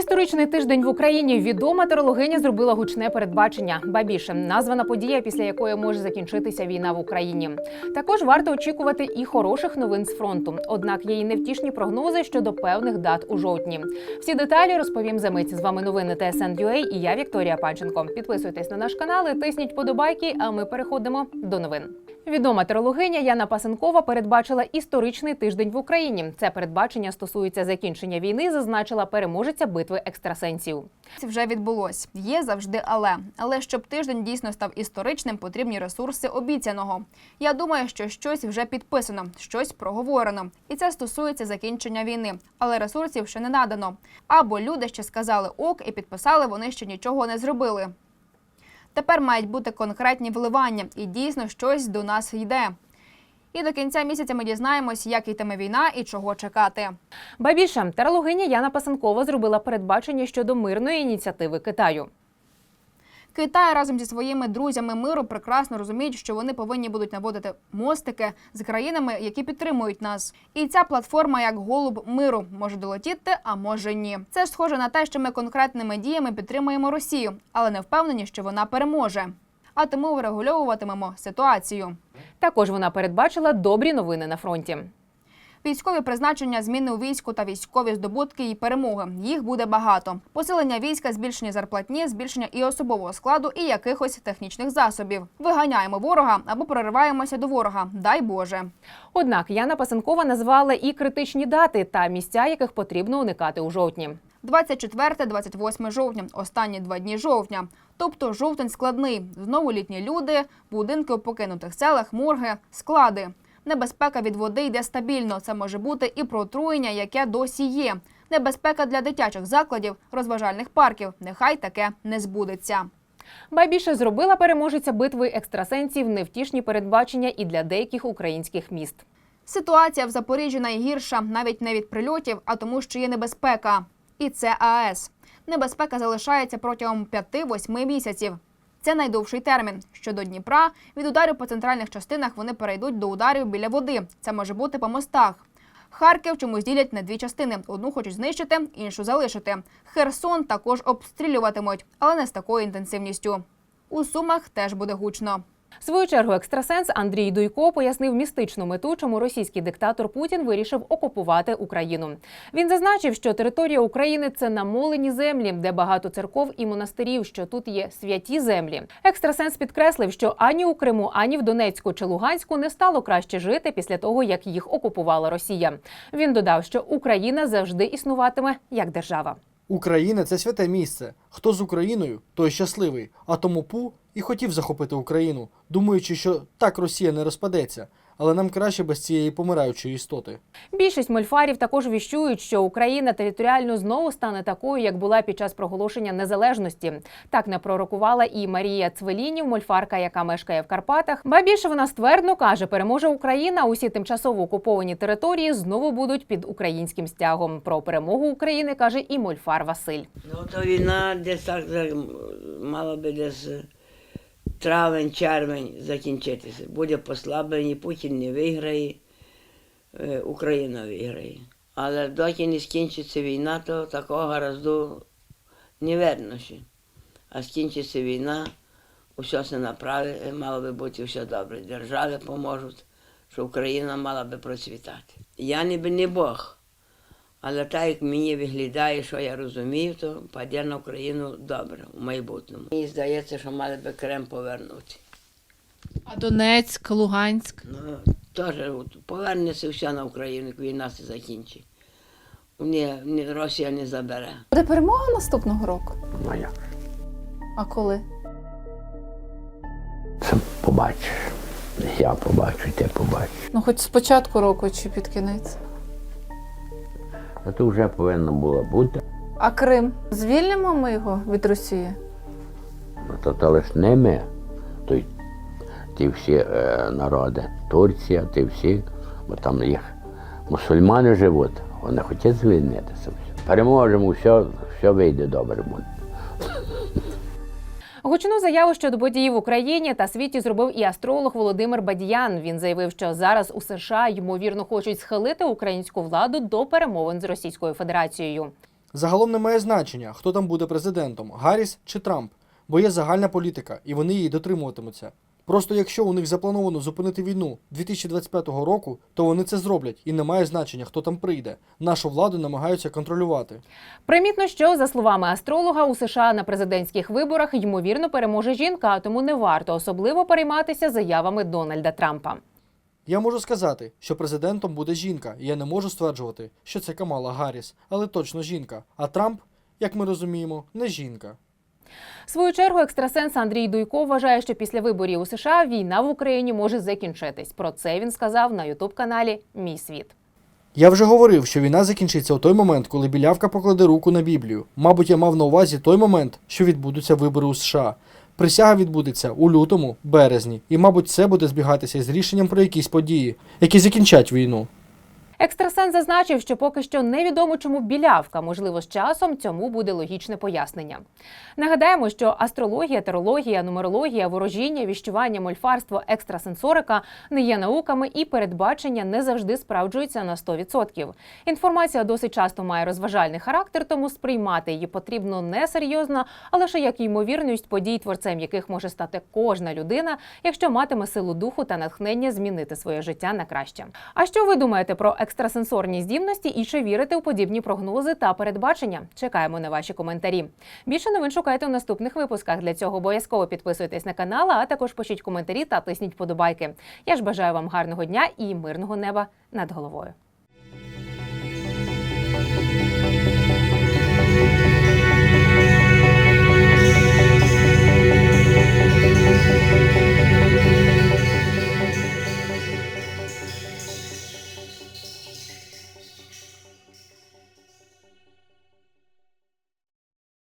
історичний тиждень в Україні відома терологиня зробила гучне передбачення. Ба більше названа подія, після якої може закінчитися війна в Україні. Також варто очікувати і хороших новин з фронту. Однак є і невтішні прогнози щодо певних дат у жовтні. Всі деталі розповім за мить. З вами новини ТСН.UA і я Вікторія Панченко. Підписуйтесь на наш канал і тисніть подобайки. А ми переходимо до новин. Відома терологиня Яна Пасенкова передбачила історичний тиждень в Україні. Це передбачення стосується закінчення війни, зазначила переможеця битви екстрасенсів. Це вже відбулось. Є завжди але. Але щоб тиждень дійсно став історичним, потрібні ресурси обіцяного. Я думаю, що щось вже підписано, щось проговорено, і це стосується закінчення війни. Але ресурсів ще не надано. Або люди ще сказали ок і підписали, вони ще нічого не зробили. Тепер мають бути конкретні вливання, і дійсно щось до нас йде. І до кінця місяця ми дізнаємось, як йтиме війна і чого чекати. Ба більше терологиня Яна Пасенкова зробила передбачення щодо мирної ініціативи Китаю. Китай разом зі своїми друзями миру прекрасно розуміють, що вони повинні будуть наводити мостики з країнами, які підтримують нас. І ця платформа, як голуб миру, може долетіти, а може ні. Це ж схоже на те, що ми конкретними діями підтримуємо Росію, але не впевнені, що вона переможе. А тому врегульовуватимемо ситуацію. Також вона передбачила добрі новини на фронті. Військові призначення, зміни у війську та військові здобутки і перемоги. Їх буде багато. Посилення війська, збільшення зарплатні, збільшення і особового складу, і якихось технічних засобів. Виганяємо ворога або прориваємося до ворога. Дай Боже. Однак Яна Пасенкова назвала і критичні дати та місця, яких потрібно уникати у жовтні. 24-28 жовтня, останні два дні жовтня. Тобто жовтень складний. Знову літні люди, будинки у покинутих селах, морги, склади. Небезпека від води йде стабільно. Це може бути і протруєння, яке досі є. Небезпека для дитячих закладів, розважальних парків. Нехай таке не збудеться. Ба більше зробила переможеця битви екстрасенсів невтішні передбачення і для деяких українських міст. Ситуація в Запоріжжі найгірша навіть не від прильотів, а тому, що є небезпека. І це АЕС. Небезпека залишається протягом 5-8 місяців. Це найдовший термін. Щодо Дніпра, від ударів по центральних частинах вони перейдуть до ударів біля води. Це може бути по мостах. Харків чомусь ділять на дві частини: одну хочуть знищити, іншу залишити. Херсон також обстрілюватимуть, але не з такою інтенсивністю. У Сумах теж буде гучно. В свою чергу екстрасенс Андрій Дуйко пояснив містичну мету, чому російський диктатор Путін вирішив окупувати Україну. Він зазначив, що територія України це намолені землі, де багато церков і монастирів, що тут є святі землі. Екстрасенс підкреслив, що ані у Криму, ані в Донецьку чи Луганську не стало краще жити після того, як їх окупувала Росія. Він додав, що Україна завжди існуватиме як держава. Україна це святе місце. Хто з Україною, той щасливий. А тому Пу і хотів захопити Україну, думаючи, що так Росія не розпадеться, але нам краще без цієї помираючої істоти. Більшість мольфарів також віщують, що Україна територіально знову стане такою, як була під час проголошення незалежності. Так не пророкувала і Марія Цвелінів, мольфарка, яка мешкає в Карпатах. Ба більше вона ствердно каже, переможе Україна. Усі тимчасово окуповані території знову будуть під українським стягом. Про перемогу України каже і мольфар Василь. Ну, то війна десь так мала би десь е, травень, червень закінчитися. Буде послаблення, Путін не виграє, е, Україна виграє. Але доки не скінчиться війна, то такого гаразду не видно. А скінчиться війна, усе се направить, е, мало би бути все добре. Держави поможуть, що Україна мала би процвітати. Я ніби не Бог. Але так як мені виглядає, що я розумію, то паде на Україну добре у майбутньому. Мені здається, що мали би Крем повернути. А Донецьк, Луганськ. Ну, теж повернеться все на Україну, як війна се закінчить. Ні, ні, Росія не забере. Буде перемога наступного року? Ну як? А коли? Це побачиш. Я побачу, ти побачиш. Ну, хоч з початку року чи під кінець. А то вже повинно було бути. А Крим? Звільнимо ми його від Росії? Ну, то, то лиш не ми, то й ті всі е, народи, Турція, ті всі, бо там їх мусульмани живуть, вони хочуть звільнитися. Переможемо, все, все вийде добре буде. Гучну заяву щодо подій в Україні та світі зробив і астролог Володимир Бадіян. Він заявив, що зараз у США ймовірно хочуть схилити українську владу до перемовин з Російською Федерацією. Загалом не має значення, хто там буде президентом Гарріс чи Трамп, бо є загальна політика, і вони її дотримуватимуться. Просто якщо у них заплановано зупинити війну 2025 року, то вони це зроблять, і не має значення, хто там прийде. Нашу владу намагаються контролювати. Примітно, що за словами астролога у США на президентських виборах ймовірно переможе жінка, а тому не варто особливо перейматися заявами Дональда Трампа. Я можу сказати, що президентом буде жінка, і я не можу стверджувати, що це Камала Гарріс, але точно жінка. А Трамп, як ми розуміємо, не жінка. В свою чергу екстрасенс Андрій Дуйко вважає, що після виборів у США війна в Україні може закінчитись. Про це він сказав на ютуб каналі Мій світ. Я вже говорив, що війна закінчиться у той момент, коли білявка покладе руку на Біблію. Мабуть, я мав на увазі той момент, що відбудуться вибори у США. Присяга відбудеться у лютому, березні, і, мабуть, це буде збігатися з рішенням про якісь події, які закінчать війну. Екстрасенс зазначив, що поки що невідомо, чому білявка. Можливо, з часом цьому буде логічне пояснення. Нагадаємо, що астрологія, терологія, нумерологія, ворожіння, віщування, мольфарство, екстрасенсорика не є науками, і передбачення не завжди справджуються на 100%. Інформація досить часто має розважальний характер, тому сприймати її потрібно не серйозно, а лише як ймовірність подій, творцем яких може стати кожна людина, якщо матиме силу духу та натхнення змінити своє життя на краще. А що ви думаєте про екстрасенсорні здібності і чи вірите у подібні прогнози та передбачення? Чекаємо на ваші коментарі. Більше новин шукайте у наступних випусках. Для цього обов'язково підписуйтесь на канал, а також пишіть коментарі та тисніть подобайки. Я ж бажаю вам гарного дня і мирного неба над головою.